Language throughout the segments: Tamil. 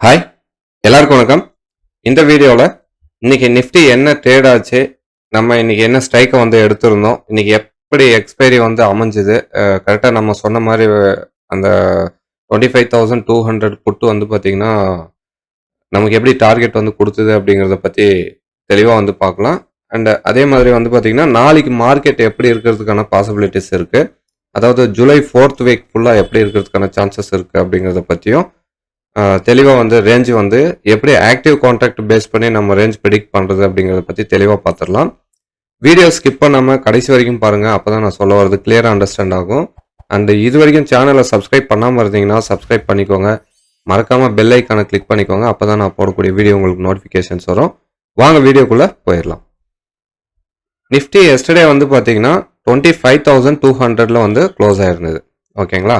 ஹாய் எல்லாருக்கும் வணக்கம். இந்த வீடியோவில் இன்றைக்கி நிஃப்டி என்ன ட்ரேட் ஆச்சு நம்ம இன்றைக்கி என்ன ஸ்ட்ரைக்கை வந்து எடுத்திருந்தோம் இன்றைக்கி எப்படி எக்ஸ்பைரி வந்து அமைஞ்சுது கரெக்டாக நம்ம சொன்ன மாதிரி அந்த twenty five thousand two hundred put வந்து பார்த்திங்கன்னா நமக்கு எப்படி டார்கெட் வந்து கொடுத்தது அப்படிங்கிறத பற்றி தெளிவாக வந்து பார்க்கலாம் அண்ட் அதே மாதிரி வந்து பார்த்திங்கன்னா நாளைக்கு மார்க்கெட் எப்படி இருக்கிறதுக்கான பாசிபிலிட்டிஸ் இருக்குது அதாவது ஜூலை ஃபோர்த் வீக் ஃபுல்லாக எப்படி இருக்கிறதுக்கான சான்சஸ் இருக்குது அப்படிங்கிறத பற்றியும் தெளிவாக வந்து ரேஞ்சு வந்து எப்படி ஆக்டிவ் கான்ட்ராக்ட் பேஸ் பண்ணி நம்ம ரேஞ்ச் ப்ரெடிக்ட் பண்ணுறது அப்படிங்கிறத பற்றி தெளிவாக பார்த்துடலாம் வீடியோ ஸ்கிப் பண்ணாமல் கடைசி வரைக்கும் பாருங்கள் அப்போ தான் நான் சொல்ல வரது கிளியராக அண்டர்ஸ்டாண்ட் ஆகும். அண்ட் இது வரைக்கும் சேனலை சப்ஸ்கிரைப் பண்ணாமல் இருந்தீங்கன்னா சப்ஸ்கிரைப் பண்ணிக்கோங்க. மறக்காமல் பெல் ஐக்கானை கிளிக் பண்ணிக்கோங்க அப்போ தான் நான் போடக்கூடிய வீடியோ உங்களுக்கு நோட்டிஃபிகேஷன்ஸ் வரும். வாங்க வீடியோக்குள்ளே போயிடலாம். நிஃப்டி எஸ்டர்டே வந்து பார்த்தீங்கன்னா டுவெண்ட்டி ஃபைவ் தௌசண்ட் டூ ஹண்ட்ரட்ல வந்து க்ளோஸ் ஆயிருந்தது. ஓகேங்களா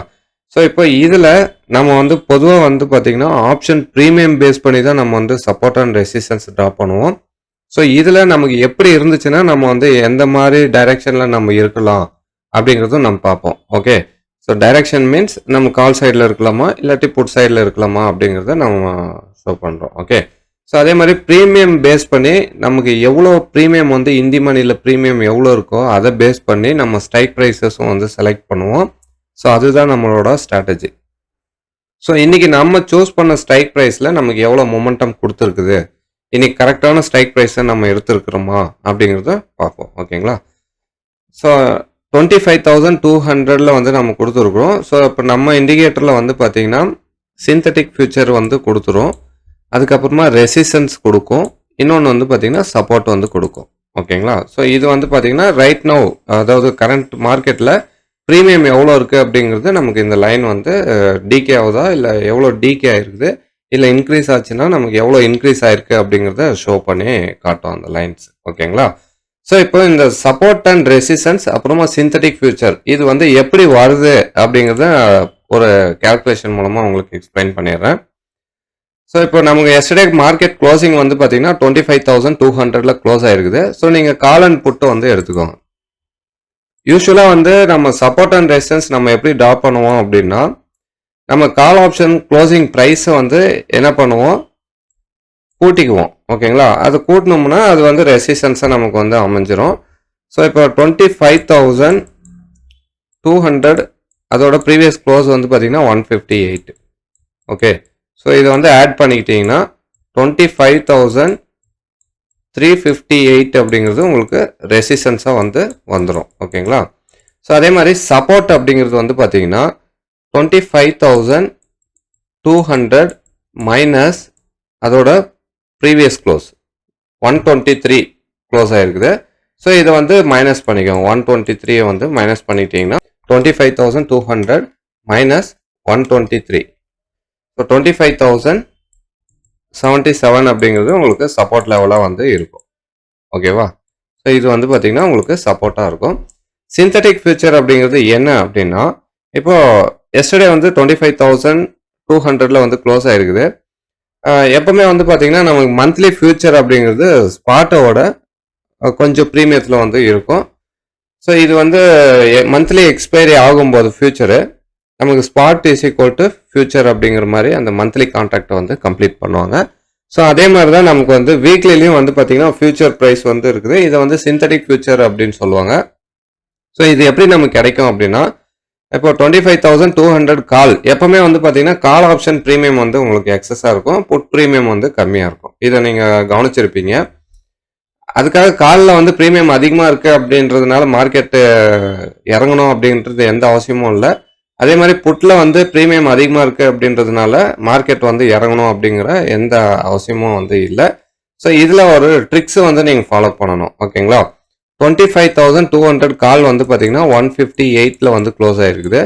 ஸோ இப்போ இதில் நம்ம வந்து பொதுவாக வந்து பார்த்திங்கன்னா ஆப்ஷன் ப்ரீமியம் பேஸ் பண்ணி தான் நம்ம வந்து சப்போர்ட் அண்ட் ரெசிஸ்டன்ஸ் ட்ரா பண்ணுவோம். ஸோ இதில் நமக்கு எப்படி இருந்துச்சுன்னா நம்ம வந்து எந்த மாதிரி டைரெக்ஷனில் நம்ம இருக்கலாம் அப்படிங்கிறதும் நம்ம பார்ப்போம். ஓகே ஸோ டைரெக்ஷன் மீன்ஸ் நம்ம கால் சைடில் இருக்கலாமா? இல்லாட்டி புட் சைடில் இருக்கலாமா? அப்படிங்கிறத நம்ம ஷோ பண்ணுறோம் ஓகே ஸோ அதே மாதிரி ப்ரீமியம் பேஸ் பண்ணி நமக்கு எவ்வளோ ப்ரீமியம் வந்து இந்தி மணியில் ப்ரீமியம் எவ்வளோ இருக்கோ அதை பேஸ் பண்ணி நம்ம ஸ்ட்ரைக் ப்ரைஸஸும் வந்து செலக்ட் பண்ணுவோம். ஸோ அதுதான் நம்மளோட ஸ்ட்ராட்டஜி ஸோ இன்னைக்கு நம்ம சூஸ் பண்ண ஸ்ட்ரைக் ப்ரைஸில் நமக்கு எவ்வளோ மொமெண்டம் கொடுத்துருக்குது? இன்றைக்கி கரெக்டான ஸ்ட்ரைக் ப்ரைஸை நம்ம எடுத்துருக்குறோமா? அப்படிங்கிறத பார்ப்போம். ஓகேங்களா so twenty five thousand two ஹண்ட்ரடில் வந்து நம்ம கொடுத்துருக்குறோம். ஸோ இப்போ நம்ம இண்டிகேட்டரில் வந்து பார்த்தீங்கன்னா சிந்தட்டிக் ஃபியூச்சர் வந்து கொடுத்துரும். அதுக்கப்புறமா ரெசிஸ்டன்ஸ் கொடுக்கும். இன்னொன்று வந்து பார்த்திங்கன்னா சப்போர்ட் வந்து கொடுக்கும். ஓகேங்களா ஸோ இது வந்து பார்த்திங்கன்னா ரைட் நோ அதாவது கரண்ட் மார்க்கெட்டில் ப்ரீமியம் எவ்வளோ இருக்குது அப்படிங்கிறது நமக்கு இந்த லைன் வந்து டிகே ஆகுதா? இல்லை எவ்வளோ டிகே ஆயிருக்குது? இல்லை இன்க்ரீஸ் ஆச்சுன்னா நமக்கு எவ்வளோ இன்க்ரீஸ் ஆயிருக்கு அப்படிங்கிறத ஷோ பண்ணி காட்டும் அந்த லைன்ஸ் ஓகேங்களா? ஸோ இப்போ இந்த சப்போர்ட் அண்ட் ரெசிஸ்டன்ஸ் அப்புறமா சிந்தட்டிக் ஃபியூச்சர் இது வந்து எப்படி வருது அப்படிங்கிறத ஒரு கால்குலேஷன் மூலமாக உங்களுக்கு எக்ஸ்பிளைன் பண்ணிடுறேன். ஸோ இப்போ நமக்கு எஸ்டர்டே மார்க்கெட் க்ளோசிங் வந்து பார்த்தீங்கன்னா டுவெண்ட்டி ஃபைவ் தௌசண்ட் டூ ஹண்ட்ரட்ல க்ளோஸ் ஆயிருக்குது. ஸோ நீங்கள் கால் அண்ட் புட்டு வந்து எடுத்துக்கோங்க. யூஸ்வலாக வந்து நம்ம சப்போர்ட் அண்ட் ரெசிஸ்டன்ஸ் நம்ம எப்படி ட்ரா பண்ணுவோம் அப்படின்னா நம்ம கால் ஆப்ஷன் க்ளோசிங் ப்ரைஸை வந்து என்ன பண்ணுவோம்? கூட்டிக்குவோம். ஓகேங்களா? அது கூட்டினோம்னா அது வந்து ரெசிஸ்டன்ஸாக நமக்கு வந்து அமைஞ்சிரும். ஸோ இப்போ twenty five thousand two hundred அதோட ப்ரீவியஸ் க்ளோஸ் வந்து பார்த்தீங்கன்னா one fifty eight okay so இதை வந்து add பண்ணிக்கிட்டிங்கன்னா twenty five thousand three fifty eight அப்படிங்கிறது உங்களுக்கு ரெசிஸ்டன்ஸாக வந்து வந்துடும் ஓகேங்களா ஸோ அதே மாதிரி சப்போர்ட் அப்படிங்கிறது வந்து பார்த்தீங்கன்னா twenty five thousand two hundred minus அதோட previous close one twenty three close ஆகிருக்குது ஸோ இதை வந்து மைனஸ் பண்ணிக்கோங்க. ஒன் டுவெண்ட்டி த்ரீயை வந்து மைனஸ் பண்ணிட்டீங்கன்னா twenty five thousand two hundred minus one twenty three so twenty five thousand seventy seven அப்படிங்கிறது உங்களுக்கு சப்போர்ட் லெவலாக வந்து இருக்கும். ஓகேவா ஸோ இது வந்து பார்த்திங்கன்னா உங்களுக்கு சப்போர்ட்டாக இருக்கும். சிந்தட்டிக் ஃபியூச்சர் அப்படிங்கிறது என்ன அப்படின்னா இப்போ எஸ்டர்டே வந்து டுவெண்ட்டி ஃபைவ் தௌசண்ட் டூ ஹண்ட்ரடில் வந்து க்ளோஸ் ஆகிருக்குது எப்போவுமே எப்பவுமே வந்து பார்த்திங்கன்னா நமக்கு மந்த்லி ஃபியூச்சர் அப்படிங்கிறது ஸ்பாட்டோட கொஞ்சம் ப்ரீமியத்தில் வந்து இருக்கும். ஸோ இது வந்து மந்த்லி எக்ஸ்பைரி ஆகும்போது ஃபியூச்சரு நமக்கு spot is equal to future அப்படிங்கிற மாதிரி அந்த மந்த்லி கான்ட்ராக்டை வந்து கம்ப்ளீட் பண்ணுவாங்க. ஸோ அதே மாதிரி தான் நமக்கு வந்து வீக்லிலையும் வந்து பார்த்தீங்கன்னா ஃபியூச்சர் ப்ரைஸ் வந்து இருக்குது. இதை வந்து சிந்தட்டிக் ஃபியூச்சர் அப்படின்னு சொல்லுவாங்க. ஸோ இது எப்படி நமக்கு கிடைக்கும் அப்படின்னா இப்போ twenty five thousand two hundred call எப்போவுமே வந்து பார்த்தீங்கன்னா கால் ஆப்ஷன் ப்ரீமியம் வந்து உங்களுக்கு எக்ஸஸாக இருக்கும். புட் ப்ரீமியம் வந்து கம்மியாக இருக்கும். இதை நீங்கள் கவனிச்சிருப்பீங்க. அதுக்காக காலில் வந்து ப்ரீமியம் அதிகமாக இருக்குது அப்படின்றதுனால மார்க்கெட்டு இறங்கணும் அப்படின்றது எந்த அவசியமும் இல்லை. அதே மாதிரி புட்டில் வந்து ப்ரீமியம் அதிகமாக இருக்குது அப்படின்றதுனால மார்க்கெட் வந்து இறங்கணும் அப்படிங்கிற எந்த அவசியமும் வந்து இல்லை. ஸோ இதில் ஒரு ட்ரிக்ஸை வந்து நீங்கள் ஃபாலோ பண்ணணும். ஓகேங்களா twenty five thousand two hundred call வந்து பார்த்தீங்கன்னா ஒன் ஃபிஃப்டி எயிட்டில் வந்து க்ளோஸ் ஆகிருக்குது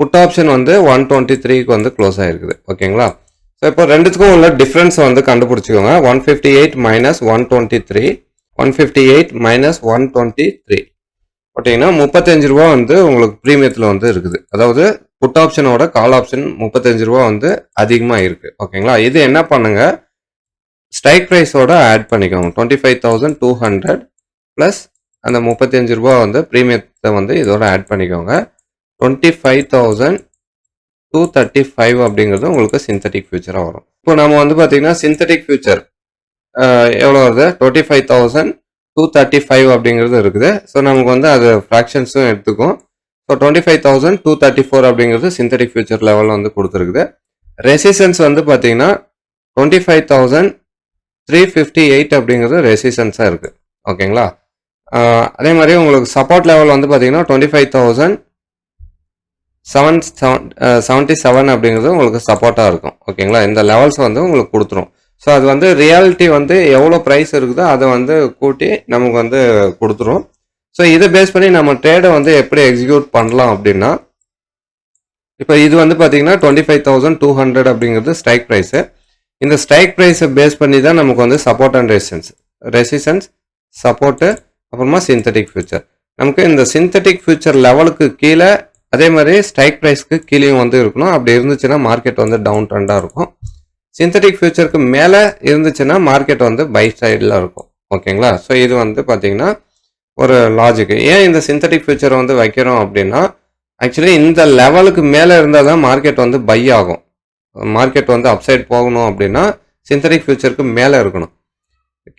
புட் ஆப்ஷன் வந்து ஒன் டுவெண்ட்டி த்ரீக்கு வந்து க்ளோஸ் ஆகிருக்குது ஓகேங்களா ஸோ இப்போ ரெண்டுத்துக்கும் உள்ள டிஃப்ரென்ஸ் வந்து கண்டுபிடிச்சிக்கோங்க. One fifty eight minus one twenty three one fifty eight minus one twenty three பார்த்தீங்கன்னா முப்பத்தஞ்சு ரூபா வந்து உங்களுக்கு ப்ரீமியத்தில் வந்து இருக்குது. அதாவது புட் ஆப்ஷனோட கால் ஆப்ஷன் முப்பத்தஞ்சு ரூபா வந்து அதிகமாக இருக்குது ஓகேங்களா இது என்ன பண்ணுங்க? ஸ்ட்ரைக் ப்ரைஸோட ஆட் பண்ணிக்கோங்க. Twenty five thousand two hundred plus அந்த முப்பத்தஞ்சு ரூபா வந்து ப்ரீமியத்தை வந்து இதோட ஆட் பண்ணிக்கோங்க. Twenty five thousand two thirty five அப்படிங்கிறது உங்களுக்கு சிந்தட்டிக் ஃபியூச்சராக வரும். இப்போ நம்ம வந்து பார்த்தீங்கன்னா சிந்தட்டிக் ஃபியூச்சர் எவ்வளோ வருது? Twenty five thousand two thirty five அப்படிங்கிறது இருக்குது. ஸோ நமக்கு வந்து அது ஃப்ராக்ஷன்ஸும் எடுத்துக்கும். So twenty five thousand two thirty four அப்படிங்கிறது சிந்தட்டிக் ஃபியூச்சர் லெவலில் வந்து கொடுத்துருக்குது. ரெசிஸ்டன்ஸ் வந்து பார்த்தீங்கன்னா twenty five thousand three fifty eight அப்படிங்கிறது ரெசிஸ்டன்ஸாக இருக்குது ஓகேங்களா அதே மாதிரி உங்களுக்கு சப்போர்ட் லெவல் வந்து பார்த்தீங்கன்னா twenty five thousand seven seven seventy seven அப்படிங்கிறது உங்களுக்கு சப்போர்ட்டாக இருக்கும். ஓகேங்களா? இந்த லெவல்ஸ் வந்து உங்களுக்கு கொடுத்துரும். ஸோ அது வந்து ரியாலிட்டி வந்து எவ்வளோ ப்ரைஸ் இருக்குதோ அதை வந்து கூட்டி நமக்கு வந்து கொடுத்துரும். ஸோ இதை பேஸ் பண்ணி நம்ம ட்ரேடை வந்து எப்படி எக்ஸிக்யூட் பண்ணலாம் அப்படின்னா இப்போ இது வந்து பார்த்தீங்கன்னா twenty five thousand two hundred அப்படிங்கிறது ஸ்ட்ரைக் ப்ரைஸு இந்த ஸ்ட்ரைக் ப்ரைஸை பேஸ் பண்ணி தான் நமக்கு வந்து support and resistance resistance support அப்புறமா சிந்தட்டிக் ஃபியூச்சர் நமக்கு இந்த சிந்தட்டிக் ஃபியூச்சர் லெவலுக்கு கீழே அதே மாதிரி ஸ்ட்ரைக் ப்ரைஸ்க்கு கீழேயும் வந்து இருக்கணும். அப்படி இருந்துச்சுன்னா மார்க்கெட் வந்து டவுன் ட்ரெண்டாக இருக்கும். சிந்தட்டிக் ஃபியூச்சருக்கு மேலே இருந்துச்சுன்னா மார்க்கெட் வந்து பை சைடில் இருக்கும். ஓகேங்களா ஸோ இது வந்து பார்த்தீங்கன்னா ஒரு லாஜிக் ஏன் இந்த சிந்தட்டிக் ஃபியூச்சரை வந்து வைக்கிறோம் அப்படின்னா ஆக்சுவலி இந்த லெவலுக்கு மேலே இருந்தால் தான் மார்க்கெட் வந்து பை ஆகும். மார்க்கெட் வந்து அப்சைட் போகணும் அப்படின்னா சிந்தட்டிக் ஃபியூச்சருக்கு மேலே இருக்கணும்.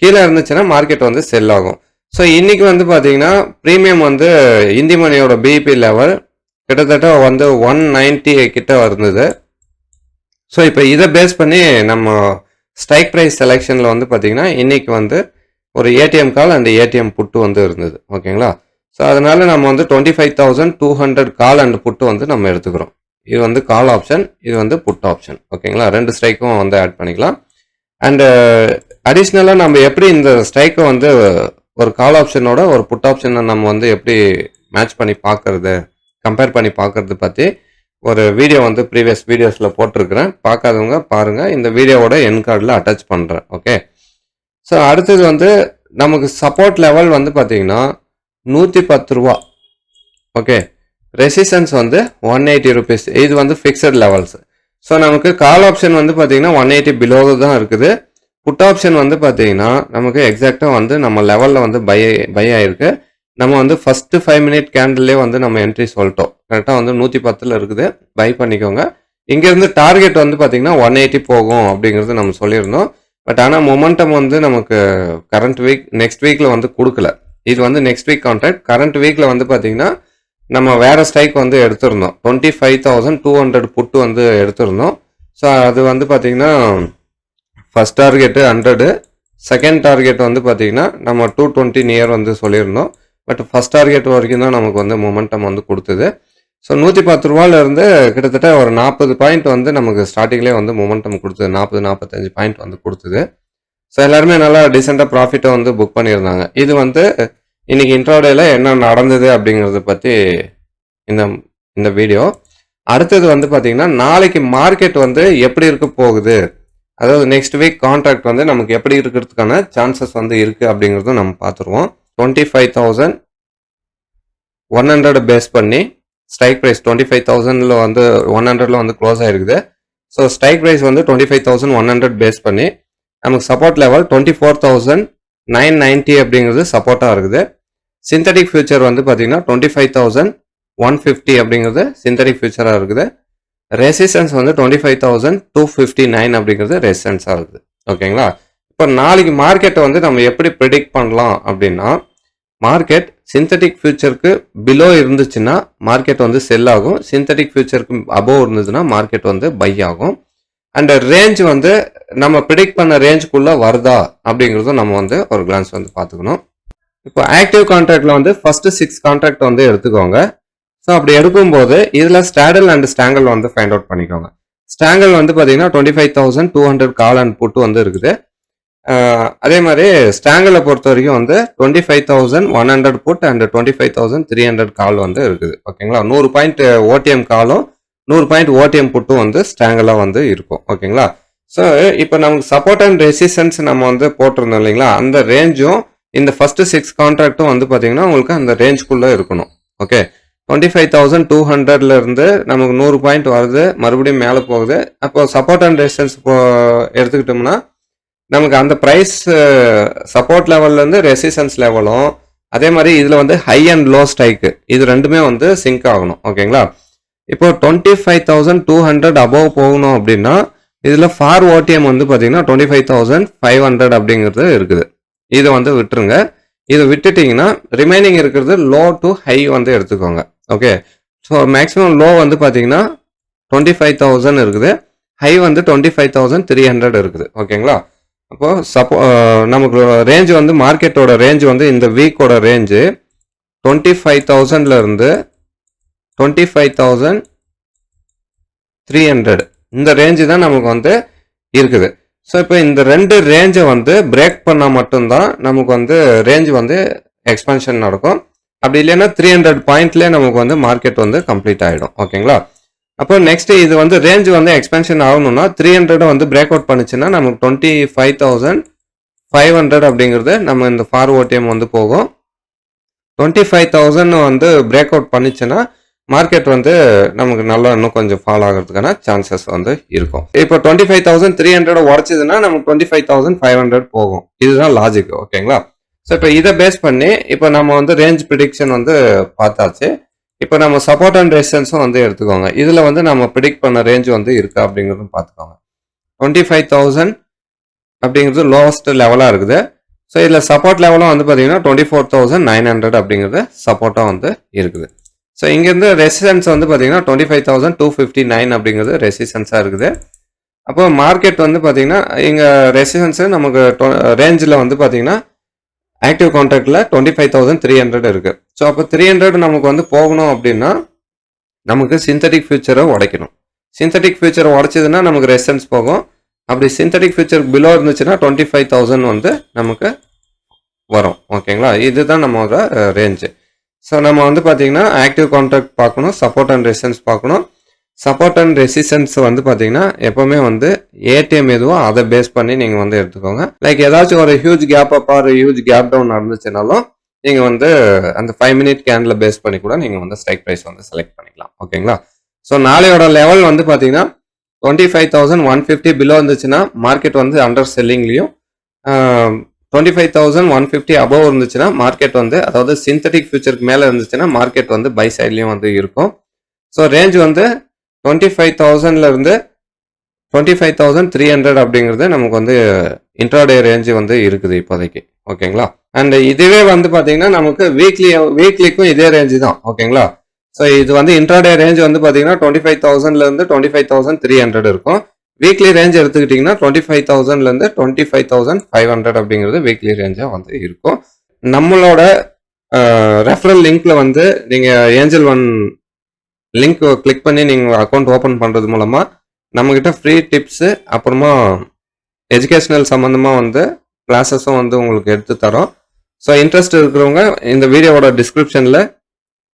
கீழே இருந்துச்சுன்னா மார்க்கெட் வந்து செல் ஆகும். ஸோ இன்றைக்கி வந்து பார்த்தீங்கன்னா ப்ரீமியம் வந்து இந்தி மணியோட பிபி லெவல் கிட்டத்தட்ட வந்து ஒன் நைன்ட்டி கிட்ட இருந்தது ஸோ இப்போ இதை பேஸ் பண்ணி நம்ம ஸ்ட்ரைக் ப்ரைஸ் செலெக்ஷனில் வந்து பார்த்தீங்கன்னா இன்றைக்கி வந்து ஒரு ATM call and ATM put வந்து இருந்தது. ஓகேங்களா ஸோ அதனால் நம்ம வந்து twenty five thousand two hundred call and put வந்து நம்ம எடுத்துக்கிறோம். இது வந்து கால் ஆப்ஷன் இது வந்து புட் ஆப்ஷன் ஓகேங்களா ரெண்டு ஸ்ட்ரைக்கும் வந்து ஆட் பண்ணிக்கலாம். அண்டு அடிஷ்னலாக நம்ம எப்படி இந்த ஸ்ட்ரைக்கை வந்து ஒரு கால் ஆப்ஷனோட ஒரு புட் ஆப்ஷனை நம்ம வந்து எப்படி மேட்ச் பண்ணி பார்க்கறது கம்பேர் பண்ணி பார்க்கறது பற்றி ஒரு வீடியோ வந்து ப்ரீவியஸ் வீடியோஸில் போட்டிருக்கிறேன். பார்க்காதவங்க பாருங்கள் இந்த வீடியோவோட என் கார்டில் அட்டாச் பண்ணுறேன் ஓகே ஸோ அடுத்தது வந்து நமக்கு சப்போர்ட் லெவல் வந்து பார்த்தீங்கன்னா நூற்றி பத்து ரூபா. ஓகே ரெசிஸ்டன்ஸ் வந்து ஒன் எயிட்டி ருபீஸ் இது வந்து ஃபிக்ஸட் லெவல்ஸ் ஸோ நமக்கு கால் ஆப்ஷன் வந்து பார்த்தீங்கன்னா ஒன் எயிட்டி பிலோ தான் இருக்குது. புட் ஆப்ஷன் வந்து பார்த்தீங்கன்னா நமக்கு எக்ஸாக்டாக வந்து நம்ம லெவலில் வந்து பை பை ஆயிருக்கு. நம்ம வந்து ஃபஸ்ட்டு ஃபைவ் மினிட் கேண்டில்லே வந்து நம்ம என்ட்ரி சொல்லிட்டோம். கரெக்டாக வந்து நூற்றி பத்தில் இருக்குது. பை பண்ணிக்கோங்க. இங்கேருந்து டார்கெட் வந்து பார்த்தீங்கன்னா ஒன் எயிட்டி போகும் அப்படிங்கிறது நம்ம சொல்லியிருந்தோம். பட் ஆனால் மொமெண்டம் வந்து நமக்கு கரண்ட் வீக் நெக்ஸ்ட் வீக்கில் வந்து கொடுக்கல. இது வந்து நெக்ஸ்ட் வீக் கான்ட்ராக்ட் கரண்ட் வீக்கில் வந்து பார்த்தீங்கன்னா நம்ம வேறு ஸ்ட்ரைக் வந்து எடுத்திருந்தோம். Twenty five thousand two hundred put வந்து எடுத்திருந்தோம். ஸோ அது வந்து பார்த்தீங்கன்னா first target hundred second target வந்து பார்த்தீங்கன்னா நம்ம டூ டுவெண்ட்டி நியர் வந்து சொல்லியிருந்தோம். பட் ஃபர்ஸ்ட் டார்கெட் வரைக்கும் தான் நமக்கு வந்து மொமெண்டம் வந்து கொடுத்தது. ஸோ நூற்றி பத்து ரூபாயிலிருந்து கிட்டத்தட்ட ஒரு நாற்பது பாயிண்ட் வந்து நமக்கு ஸ்டார்டிங்லேயே வந்து மொமெண்டம் கொடுத்தது. நாற்பது நாற்பத்தஞ்சு பாயிண்ட் வந்து கொடுத்தது. ஸோ எல்லாருமே நல்லா டீசெண்டாக ப்ராஃபிட்டை வந்து புக் பண்ணியிருந்தாங்க. இது வந்து இன்னைக்கு இன்ட்ரோடேல என்ன நடந்தது அப்படிங்கிறத பற்றி இந்த இந்த வீடியோ அடுத்தது வந்து பார்த்தீங்கன்னா நாளைக்கு மார்க்கெட் வந்து எப்படி இருக்க போகுது? அதாவது நெக்ஸ்ட் வீக் கான்ட்ராக்ட் வந்து நமக்கு எப்படி இருக்கிறதுக்கான சான்சஸ் வந்து இருக்குது அப்படிங்கிறதும் நம்ம பார்த்துருவோம். Twenty five thousand one hundred base பண்ணி ஸ்ட்ரைக் ப்ரைஸ் டுவெண்ட்டி ஃபைவ் தௌசண்டில் வந்து ஒன் ஹண்ட்ரட்ல வந்து க்ளோஸ் ஆகிருக்குது ஸோ ஸ்ட்ரைக் ப்ரைஸ் வந்து twenty five thousand one hundred base பண்ணி நமக்கு support level twenty four thousand nine ninety அப்படிங்கிறது சப்போர்ட்டாக இருக்குது. சிந்தட்டிக் ஃபியூச்சர் வந்து பார்த்தீங்கன்னா twenty five thousand one fifty அப்படிங்கிறது சிந்தட்டிக் ஃபியூச்சராக இருக்குது. ரெசிஸ்டன்ஸ் வந்து twenty five thousand two fifty nine அப்படிங்கிறது ரெசிஸ்டன்ஸாக இருக்குது. ஓகேங்களா இப்போ நாளைக்கு மார்க்கெட்டை வந்து நம்ம எப்படி ப்ரிடிக்ட் பண்ணலாம் அப்படின்னா மார்க்கெட் சிந்தட்டிக் ஃபியூச்சருக்கு பிலோ இருந்துச்சுன்னா மார்க்கெட் வந்து செல் ஆகும். சிந்தட்டிக் ஃபியூச்சருக்கு அபோவ் இருந்ததுன்னா மார்க்கெட் வந்து பை ஆகும். அண்ட் ரேஞ்ச் வந்து நம்ம ப்ரிடிக்ட் பண்ண ரேஞ்சுக்குள்ளே வருதா அப்படிங்கிறதும் நம்ம வந்து ஒரு கிளான்ஸ் வந்து பார்த்துக்கணும். இப்போ ஆக்டிவ் கான்ட்ராக்டில் வந்து ஃபர்ஸ்ட் சிக்ஸ் கான்ட்ராக்ட் வந்து எடுத்துக்கோங்க. ஸோ அப்படி எடுக்கும்போது இதில் ஸ்டாடல் அண்ட் ஸ்டாங்கல் வந்து ஃபைண்ட் அவுட் பண்ணிக்கோங்க. ஸ்டாங்கல் வந்து பார்த்தீங்கன்னா twenty five thousand two hundred call and put வந்து இருக்குது. அதே மாதிரி ஸ்டாங்கில் பொறுத்த வரைக்கும் வந்து twenty five thousand one hundred put and twenty five thousand three hundred call வந்து இருக்குது. ஓகேங்களா? நூறு பாயிண்ட் ஓடிஎம் காலும் நூறு பாயிண்ட் ஓடிஎம் புட்டும் வந்து ஸ்டாங்கெல்லாம் வந்து இருக்கும். ஓகேங்களா? ஸோ இப்போ நமக்கு சப்போர்ட் அண்ட் ரெசிஸ்டன்ஸ் நம்ம வந்து போட்டிருந்தோம் இல்லைங்களா? அந்த ரேஞ்சும் இந்த ஃபர்ஸ்ட் சிக்ஸ் கான்ட்ராக்டும் வந்து பார்த்தீங்கன்னா உங்களுக்கு அந்த ரேஞ்சுக்குள்ளே இருக்கணும். Okay? Twenty five thousand two ஹண்ட்ரட்ல இருந்து நமக்கு நூறு பாயிண்ட் வருது மறுபடியும் மேலே போகுது. அப்போ சப்போர்ட் அண்ட் ரெசிஸ்டன்ஸ் எடுத்துக்கிட்டோம்னா நமக்கு அந்த ப்ரைஸ் சப்போர்ட் லெவல்லேருந்து ரெசிஸ்டன்ஸ் லெவலும் அதே மாதிரி இதில் வந்து ஹை அண்ட் லோ ஸ்ட்ரைக்கு இது ரெண்டுமே வந்து சிங்க் ஆகணும் ஓகேங்களா இப்போ twenty five thousand two hundred above போகணும் அப்படின்னா இதில் ஃபார் ஓடிஎம் வந்து பார்த்தீங்கன்னா twenty five thousand five hundred அப்படிங்கிறது இருக்குது. இதை வந்து விட்டுருங்க. இதை விட்டுட்டிங்கன்னா ரிமைனிங் இருக்கிறது லோ டு ஹை வந்து எடுத்துக்கோங்க ஓகே ஸோ மேக்ஸிமம் லோ வந்து பார்த்தீங்கன்னா டுவெண்ட்டி ஃபைவ் தௌசண்ட் இருக்குது. ஹை வந்து twenty five thousand three hundred இருக்குது ஓகேங்களா அப்போது சப்போ நமக்கு ரேஞ்சு வந்து மார்க்கெட்டோட ரேஞ்ச் வந்து இந்த வீக்கோட ரேஞ்சு டுவெண்ட்டி ஃபைவ் தௌசண்ட்லேருந்து twenty five thousand three hundred இந்த ரேஞ்சு தான் நமக்கு வந்து இருக்குது. ஸோ இப்போ இந்த ரெண்டு ரேஞ்சை வந்து பிரேக் பண்ணால் மட்டும்தான் நமக்கு வந்து ரேஞ்ச் வந்து எக்ஸ்பென்ஷன் நடக்கும். அப்படி இல்லைன்னா த்ரீ ஹண்ட்ரட் பாயிண்ட்லேயே நமக்கு வந்து மார்க்கெட் வந்து கம்ப்ளீட் ஆகிடும் ஓகேங்களா அப்போ நெக்ஸ்ட் இது வந்து ரேஞ்ச் வந்து எக்ஸ்பென்ஷன் ஆகணும்னா த்ரீ ஹண்ட்ரட் வந்து பிரேக் அவுட் பண்ணுச்சுன்னா நமக்கு twenty five thousand five hundred அப்படிங்கிறது நம்ம இந்த ஃபார் ஓடிஎம் வந்து போகும். டுவெண்ட்டி ஃபைவ் தௌசண்ட் வந்து பிரேக் அவுட் பண்ணிச்சுன்னா மார்க்கெட் வந்து நமக்கு நல்லா இன்னும் கொஞ்சம் ஃபால் ஆகிறதுக்கான சான்சஸ் வந்து இருக்கும். இப்போ twenty five thousand three hundred உடச்சதுன்னா நமக்கு twenty five thousand five hundred போகும். இதுதான் லாஜிக் ஓகேங்களா ஸோ இப்போ இதை பேஸ் பண்ணி இப்போ நம்ம வந்து ரேஞ்ச் ப்ரிடிக்ஷன் வந்து பார்த்தாச்சு. இப்போ நம்ம சப்போர்ட் அண்ட் ரெசிஸ்டன்ஸும் வந்து எடுத்துக்கோங்க. இதில் வந்து நம்ம ப்ரிடிக்ட் பண்ண ரேஞ்ச் வந்து இருக்கா அப்படிங்கிறதும் பார்த்துக்கோங்க. டுவெண்ட்டி ஃபைவ் தௌசண்ட் அப்படிங்கிறது லோவஸ்ட் லெவலாக இருக்குது. ஸோ இதில் சப்போர்ட் லெவலும் வந்து பார்த்தீங்கன்னா twenty four thousand nine hundred அப்படிங்கிறது சப்போர்ட்டாக வந்து இருக்குது. ஸோ இங்கேருந்து ரெசிஸ்டன்ஸ் வந்து பார்த்தீங்கன்னா twenty five thousand two fifty nine அப்படிங்கிறது ரெசிஸ்டன்ஸாக இருக்குது. அப்போ மார்க்கெட் வந்து பார்த்தீங்கன்னா இங்கே ரெசிஸ்டன்ஸு நமக்கு ரேஞ்சில் வந்து பார்த்தீங்கன்னா active கான்ட்ராக்டில் twenty five thousand three hundred இருக்குது ஸோ அப்போ த்ரீ ஹண்ட்ரட் நமக்கு வந்து போகணும் அப்படின்னா நமக்கு சிந்தட்டிக் ஃபியூச்சரை உடைக்கணும். சிந்தட்டிக் ஃபியூச்சரை உடைச்சதுன்னா நமக்கு ரெசன்ஸ் போகும். அப்படி சிந்தட்டிக் ஃபியூச்சர் பிலோ இருந்துச்சுன்னா டுவெண்ட்டி ஃபைவ் தௌசண்ட் வந்து நமக்கு வரும். ஓகேங்களா இதுதான் நம்மளோட uh, ரேஞ்சு ஸோ நம்ம வந்து பார்த்தீங்கன்னா ஆக்டிவ் கான்ட்ராக்ட் பார்க்கணும் சப்போர்ட் அண்ட் ரெசன்ஸ் பார்க்கணும். சப்போர்ட் அண்ட் ரெசிஸ்டன்ஸ் வந்து பார்த்தீங்கன்னா எப்போவுமே வந்து ஏடிஎம் எதுவோ அதை பேஸ் பண்ணி நீங்கள் வந்து எடுத்துக்கோங்க. லைக் ஏதாச்சும் ஒரு huge gap up or huge gap down நடந்துச்சுனாலும் நீங்கள் வந்து அந்த ஃபைவ் மினிட் கேண்டில் பேஸ் பண்ணி கூட நீங்கள் வந்து ஸ்ட்ரைக் ப்ரைஸ் வந்து செலக்ட் பண்ணிக்கலாம். ஓகேங்களா ஸோ நாளையோட லெவல் வந்து பார்த்தீங்கன்னா twenty five thousand one fifty below இருந்துச்சுன்னா மார்க்கெட் வந்து under செல்லிங்லேயும் twenty five thousand one fifty above இருந்துச்சுன்னா மார்க்கெட் வந்து அதாவது சிந்தட்டிக் ஃபியூச்சருக்கு மேலே இருந்துச்சுன்னா மார்க்கெட் வந்து பை சைட்லேயும் வந்து இருக்கும். ஸோ ரேஞ்ச் வந்து டுவெண்ட்டி ஃபைவ் தௌசண்ட்லேருந்து twenty five thousand three hundred அப்படிங்கிறது நமக்கு வந்து இன்ட்ராடே ரேஞ்சு வந்து இருக்குது இப்போதைக்கு. ஓகேங்களா? அண்ட் இதுவே வந்து பார்த்தீங்கன்னா நமக்கு வீக்லி வீக்லிக்கும் இதே ரேஞ்சு தான். ஓகேங்களா? ஸோ இது வந்து இன்ட்ராடே ரேஞ்ச் வந்து பார்த்தீங்கன்னா டுவெண்ட்டி ஃபைவ் தௌசண்ட்லேருந்து twenty five thousand three hundred இருக்கும். வீக்லி ரேஞ்ச் எடுத்துக்கிட்டிங்கன்னா டுவெண்ட்டி ஃபைவ் தௌசண்ட்லேருந்து twenty five thousand five hundred அப்படிங்கிறது வீக்லி ரேஞ்சாக வந்து இருக்கும். நம்மளோட ரெஃபரல் லிங்க்ல வந்து நீங்கள் ஏஞ்சல் ஒன் லிங்க் கிளிக் பண்ணி நீங்கள் அக்கௌண்ட் ஓப்பன் பண்ணுறது மூலமாக நம்மக்கிட்ட ஃப்ரீ டிப்ஸு அப்புறமா எஜுகேஷ்னல் சம்மந்தமாக வந்து கிளாஸஸும் வந்து உங்களுக்கு எடுத்து தரோம். ஸோ இன்ட்ரெஸ்ட் இருக்கிறவங்க இந்த வீடியோவோட டிஸ்கிரிப்ஷனில்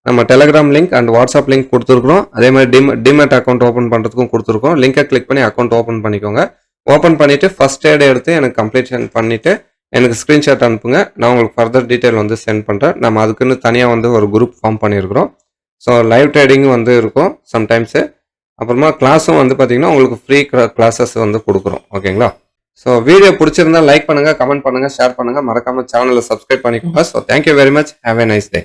நம்ம Telegram link and WhatsApp link கொடுத்துருக்குறோம். அதே மாதிரி டிம் டிமெட் அக்கௌண்ட் ஓப்பன் பண்ணுறதுக்கும் கொடுத்துருக்கோம். லிங்கை கிளிக் பண்ணி அக்கௌண்ட் ஓப்பன் பண்ணிக்கோங்க. ஓப்பன் பண்ணிவிட்டு ஃபஸ்ட் எய்ட் எடுத்து எனக்கு கம்ப்ளீஷன் பண்ணிவிட்டு எனக்கு ஸ்க்ரீன்ஷாட் அனுப்புங்க. நான் உங்களுக்கு ஃபர்தர் டீட்டெயில் வந்து சென்ட் பண்ணுறேன் நம்ம அதுக்குன்னு தனியாக வந்து ஒரு குரூப் ஃபார்ம் பண்ணியிருக்கிறோம். ஸோ லைவ் ட்ரேடிங்கும் வந்து இருக்கும் சம்டைம்ஸு அப்புறமா கிளாஸும் வந்து பார்த்தீங்கன்னா உங்களுக்கு ஃப்ரீ கிளாஸஸ் வந்து கொடுக்குறோம். ஓகேங்களா? ஸோ வீடியோ பிடிச்சிருந்தா லைக் பண்ணுங்கள் கமெண்ட் பண்ணுங்கள் ஷேர் பண்ணுங்கள் மறக்காமல் சேனலை சப்ஸ்கிரைப் பண்ணிக்கோங்க. So thank you very much have a nice day